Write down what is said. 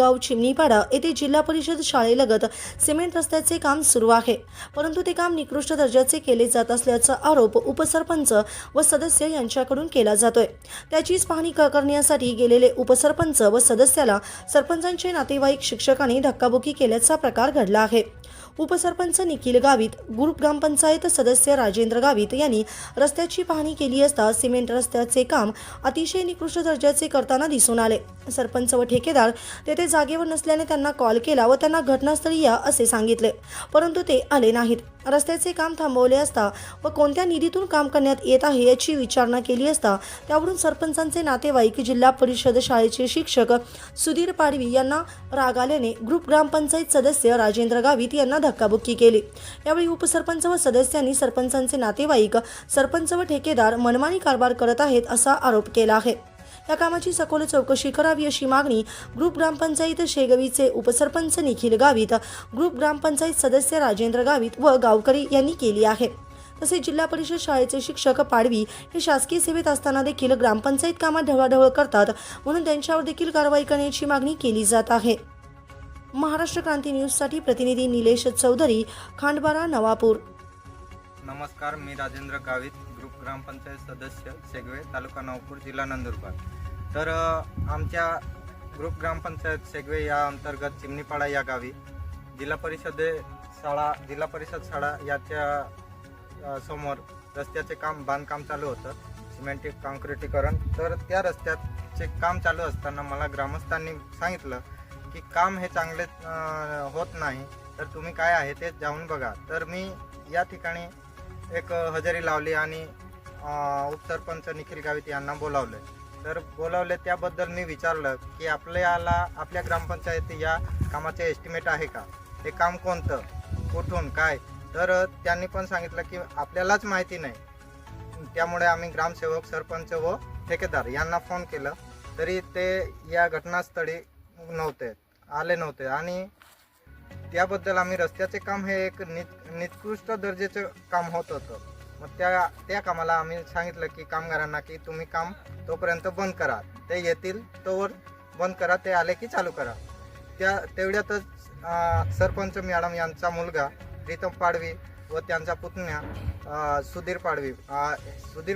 गाव चिमणीपाडा येथे जिल्हा परिषद शाळेलगत सिमेंट रस्त्याचे काम सुरू आहे. परंतु ते काम निकृष्ट दर्जाचे केले जात असल्याचा आरोप उपसरपंच व सदस्य यांच्याकडून केला जातोय. त्याचीच पाहणी करण्यासाठी गेलेले उपसरपंच व सदस्याला सरपंचांचे नातेवाईक शिक्षकांनी धक्काबुक्की केल्याचा प्रकार घडला आहे. उपसरपंच निखिल गावित ग्रुप ग्रामपंचायत सदस्य राजेंद्र गावित यांनी रस्त्याची पाहणी केली असता सिमेंट रस्त्याचे काम अतिशय निकृष्ट दर्जाचे करताना दिसून आले. सरपंच व ठेकेदार तेथे जागेवर नसल्याने त्यांना कॉल केला व त्यांना घटनास्थळी या असे सांगितले. परंतु ते आले नाहीत. रस्त्याचे काम थांबवले असता व कोणत्या निधीतून काम करण्यात येत आहे याची विचारणा केली असता त्यावरून सरपंचांचे नातेवाईक जिल्हा परिषद शाळेचे शिक्षक सुधीर पाडवी यांना राग आल्याने ग्रुप ग्रामपंचायत सदस्य राजेंद्र गावित यांना धक्काबुक्की केली. यावेळी उपसरपंच व सदस्यांनी सरपंचांचे नातेवाईक सरपंच व ठेकेदार मनमानी कारभार करत आहेत असा आरोप केला आहे. या कामाची सखोल चौकशी करावी अशी मागणी ग्रुप ग्रामपंचायत शेगवीचे उपसरपंच निखिल गावित ग्रुप ग्रामपंचायत सदस्य राजेंद्र गावित व गावकरी यांनी केली आहे. तसेच जिल्हा परिषद शाळेचे शिक्षक पाडवी हे शासकीय सेवेत असताना देखील ग्रामपंचायत कामात ढवळाढवळ करतात म्हणून त्यांच्यावर देखील कारवाई करण्याची मागणी केली जात आहे. महाराष्ट्र क्रांती न्यूजसाठी प्रतिनिधी निलेश चौधरी खांडबारा नवापूर. नमस्कार मी राजेंद्र गावित ग्रुप ग्रामपंचायत सदस्य सेगवे तालुका नवपूर जिल्हा नंदुरबार. तर आमच्या ग्रुप ग्रामपंचायत सेगवे या अंतर्गत चिमणीपाडा या गावी जिल्हा परिषदे शाळा जिल्हा परिषद शाळा याच्या समोर रस्त्याचे काम बांधकाम चालू होतं सिमेंटिक काँक्रिटीकरण. तर त्या रस्त्याचे काम चालू असताना मला ग्रामस्थांनी सांगितलं की काम हे चांगले होत नाही तर तुम्ही काय आहे ते जाऊन बघा. तर मी या ठिकाणी एक हजेरी लावली आणि उपसरपंच निखिल गावित यांना बोलावले. तर बोलावले त्याबद्दल मी विचारलं की आपल्याला आपल्या ग्रामपंचायती या कामाचे एस्टिमेट आहे का? हे काम कोणतं? कुठून? काय? तर त्यांनी पण सांगितलं की आपल्यालाच माहिती नाही. त्यामुळे आम्ही ग्रामसेवक सरपंच व ठेकेदार यांना फोन केलं. तरी ते या घटनास्थळी नव्हते. आले नव्हते. आणि त्याबद्दल आम्ही रस्त्याचे काम हे एक नित निकृष्ट दर्जाचं काम होत होतं. मग त्या त्या कामाला आम्ही सांगितलं की कामगारांना की तुम्ही काम तोपर्यंत बंद करा. ते येतील तोवर बंद करा ते आले की चालू करा. त्या तेवढ्यातच सरपंच मॅडम यांचा मुलगा प्रीतम पाडवी व त्यांचा पुतण्या सुधीर पाडवी सुधीर